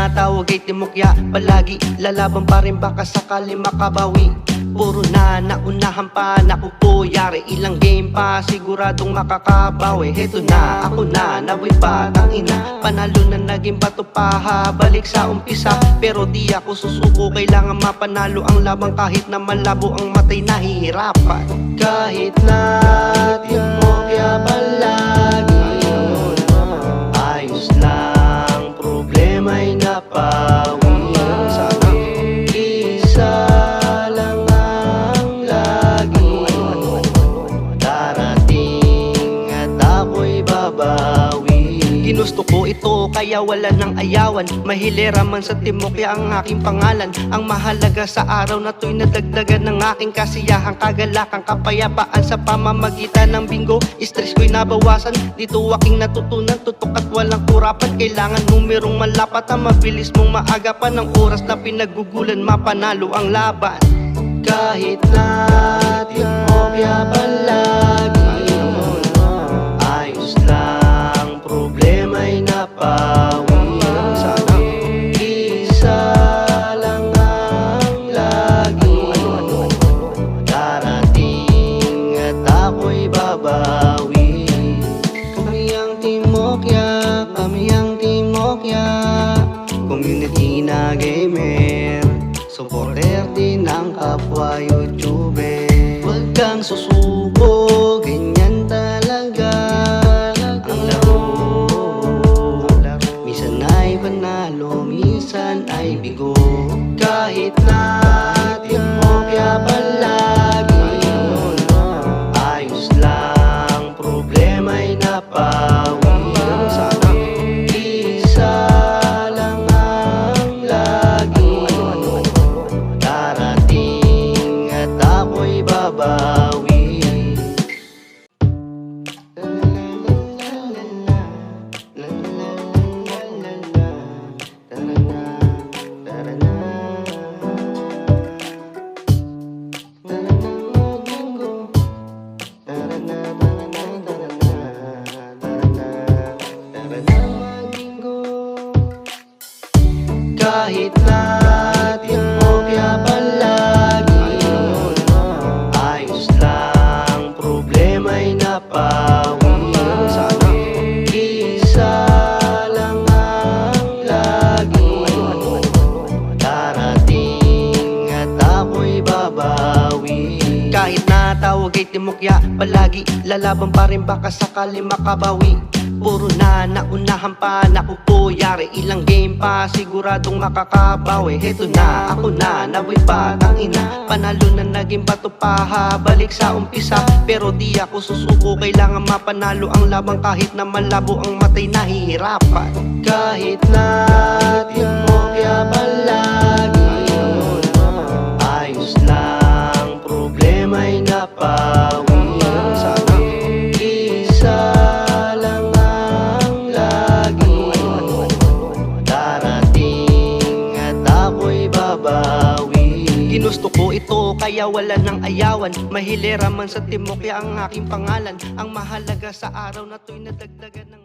Kahit na tawag ay timukya Palagi lalaban pa rin baka sakali makabawi. Puro na naunahan pa nakupo Yari ilang game pa siguradong makakabawi. Heto na ako na naway pa tangina Panalo na naging bato pa Balik sa umpisa. Pero di ako susuko Kailangan mapanalo ang labang Kahit na malabo ang matay. Nahihirapan. Kahit natin mo kaya Ko ito kaya wala nang ayawan. Mahilera man sa timokya ang aking pangalan. Ang mahalaga sa araw na to'y nadagdagan ng aking kasiyahan. Kagalakan kapayapaan sa pamamagitan ng bingo. Stress ko'y nabawasan. Dito aking natutunan. Tutok at walang kurapan Kailangan numerong malapat. Ang mabilis mong maagapan. Ang oras na pinagugulan Mapanalo ang laban. Kahit natin mo kaya Community na gamer. Supporter din ng kapwa YouTuber. Huwag kang susuko, pensar. Kahit na tawag ay timukya Palagi lalaban pa rin. Baka sakali makabawi. Puro na naunahan pa nakupo Yari ilang game pa. Siguradong makakabawi. Heto na ako na naway pa tangina Panalo na naging bato pa Balik sa umpisa. Pero di ako susuko Kailangan mapanalo ang labang. Kahit na malabo ang matay nahihirapan. Kahit natin mo kaya Ginusto ko ito kaya wala nang ayawan. Mahilera man sa timokya ang aking pangalan. Ang mahalaga sa araw na to'y nadagdagan ng